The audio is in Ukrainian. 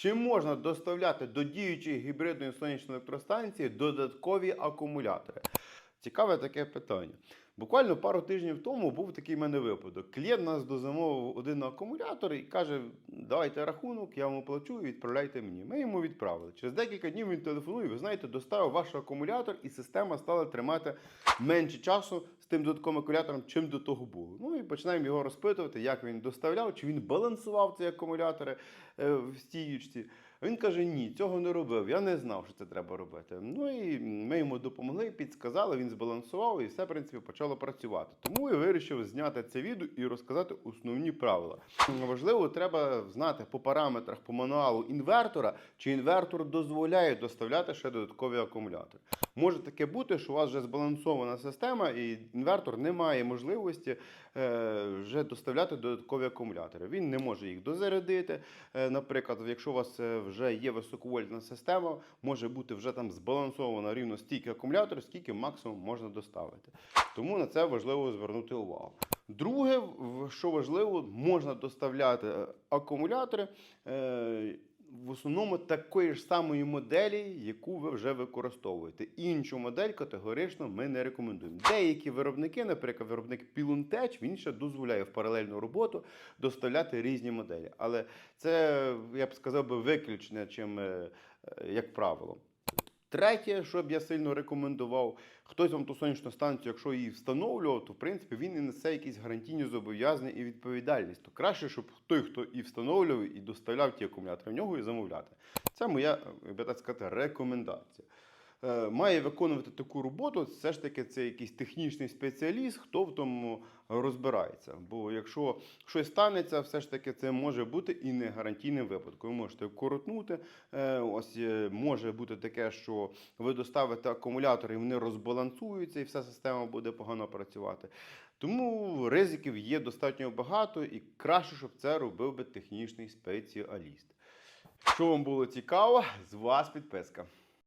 Чи можна доставляти до діючої гібридної сонячної електростанції додаткові акумулятори? Цікаве таке питання. Буквально пару тижнів тому був такий в мене випадок. Клієнт нас дозамовив один акумулятор і каже: давайте рахунок, я вам оплачу і відправляйте мені. Ми йому відправили. Через декілька днів він телефонує, ви знаєте, доставив ваш акумулятор, і система стала тримати менше часу тим додатковим акумулятором, чим до того було. Ну і починаємо його розпитувати, як він доставляв, чи він балансував ці акумулятори е, в стіючці. Він каже: ні, цього не робив. Я не знав, що це треба робити. Ну і ми йому допомогли, підсказали, він збалансував і все, в принципі, почало працювати. Тому я вирішив зняти це відео і розказати основні правила. Важливо, треба знати по параметрах, по мануалу інвертора, чи інвертор дозволяє доставляти ще додаткові акумулятори. Може таке бути, що у вас вже збалансована система, і інвертор не має можливості е, вже доставляти додаткові акумулятори. Він не може їх дозарядити. Е, наприклад, якщо у вас е, вже є високовольтна система, може бути вже там збалансовано рівно стільки акумуляторів, скільки максимум можна доставити. Тому на це важливо звернути увагу. Друге, що важливо, можна доставляти акумулятори. В основному такої ж самої моделі, яку ви вже використовуєте. Іншу модель категорично ми не рекомендуємо. Деякі виробники, наприклад, виробник Пілунтеч, він ще дозволяє в паралельну роботу доставляти різні моделі. Але це, я б сказав би, виключне, чим е, е, як правило. Третє, що б я сильно рекомендував, хтось вам ту сонячну станцію, якщо її встановлював, то в принципі він і несе якісь гарантійні зобов'язання і відповідальність. То краще, щоб той, хто і встановлював, і доставляв ті акумулятори, в нього і замовляти. Це моя, як би так сказати, рекомендація. Е, Має виконувати таку роботу, все ж таки це якийсь технічний спеціаліст, хто в тому розбирається. Бо якщо щось станеться, все ж таки це може бути і не гарантійним випадком. Ви можете коротнути. Е, Ось е, може бути таке, що ви доставите акумулятори, і вони розбалансуються, і вся система буде погано працювати. Тому ризиків є достатньо багато, і краще, щоб це робив би технічний спеціаліст. Якщо вам було цікаво, з вас підписка.